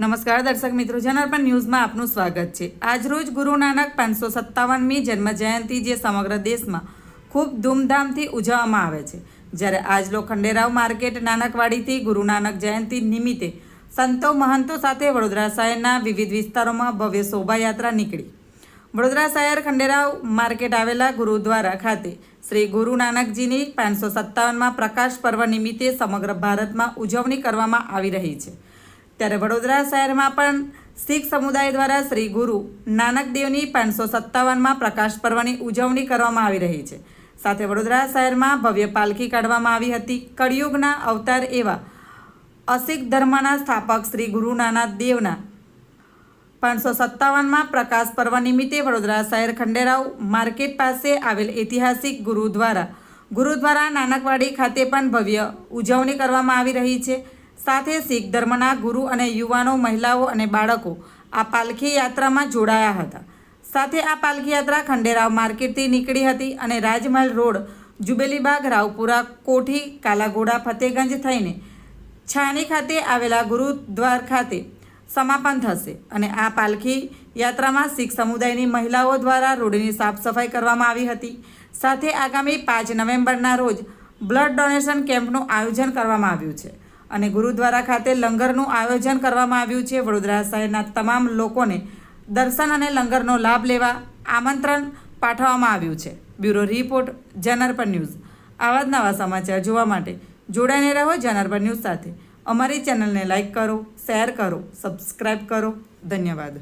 નમસ્કાર દર્શક મિત્રો, જનાર્પણ ન્યૂઝમાં આપનું સ્વાગત છે. આજરોજ ગુરુ નાનક પાંચસો સત્તાવનમી જન્મ જયંતિ જે સમગ્ર દેશમાં ખૂબ ધૂમધામથી ઉજવવામાં આવે છે. જ્યારે આજલો ખંડેરાવ માર્કેટ નાનકવાડીથી ગુરુ નાનક જયંતિ નિમિત્તે સંતો મહંતો સાથે વડોદરા શહેરના વિવિધ વિસ્તારોમાં ભવ્ય શોભાયાત્રા નીકળી. વડોદરા શહેર ખંડેરાવ માર્કેટ આવેલા ગુરુદ્વારા ખાતે શ્રી ગુરુ નાનકજીની પાંચસો સત્તાવનમાં પ્રકાશ પર્વ નિમિત્તે સમગ્ર ભારતમાં ઉજવણી કરવામાં આવી રહી છે. ત્યારે વડોદરા શહેરમાં પણ શીખ સમુદાય દ્વારા શ્રી ગુરુ નાનક દેવની પાંચસો સત્તાવનમાં પ્રકાશ પર્વની ઉજવણી કરવામાં આવી રહી છે. સાથે વડોદરા શહેરમાં ભવ્ય પાલખી કાઢવામાં આવી હતી. કળિયુગના અવતાર એવા અશીખ ધર્મના સ્થાપક શ્રી ગુરુ નાનક દેવના પાંચસો સત્તાવનમાં પ્રકાશ પર્વ નિમિત્તે વડોદરા શહેર ખંડેરાવ માર્કેટ પાસે આવેલ ઐતિહાસિક ગુરુદ્વારા ગુરુદ્વારા નાનકવાડી ખાતે પણ ભવ્ય ઉજવણી કરવામાં આવી રહી છે. સાથે શીખ ધર્મના ગુરુ અને યુવાનો, મહિલાઓ અને બાળકો આ પાલખી યાત્રામાં જોડાયા હતા. સાથે આ પાલખી યાત્રા ખંડેરાવ માર્કેટથી નીકળી હતી અને રાજમહેલ રોડ, જુબેલીબાગ, રાવપુરા, કોઠી, કાલાઘોડા, ફતેગંજ થઈને છાણી ખાતે આવેલા ગુરુદ્વાર ખાતે સમાપન થશે અને આ પાલખી યાત્રામાં શીખ સમુદાયની મહિલાઓ દ્વારા રોડની સાફ સફાઈ કરવામાં આવી હતી. સાથે આગામી પાંચ નવેમ્બરના રોજ બ્લડ ડોનેશન કેમ્પનું આયોજન કરવામાં આવ્યું છે. અને ગુરુદ્વારા ખાતે લંગરનું આયોજન કરવામાં આવ્યું છે. વડોદરા શહેરના તમામ લોકોને દર્શન અને લંગરનો લાભ લેવા આમંત્રણ પાઠવવામાં આવ્યું છે. Bureau report, Janarpan news. આવા જ નવા સમાચાર જોવા માટે જોડાઈને રહો જનાર્પણ ન્યૂઝ સાથે. અમારી ચેનલને લાઇક કરો, શેર કરો સબસ્ક્રાઈબ કરો. ધન્યવાદ.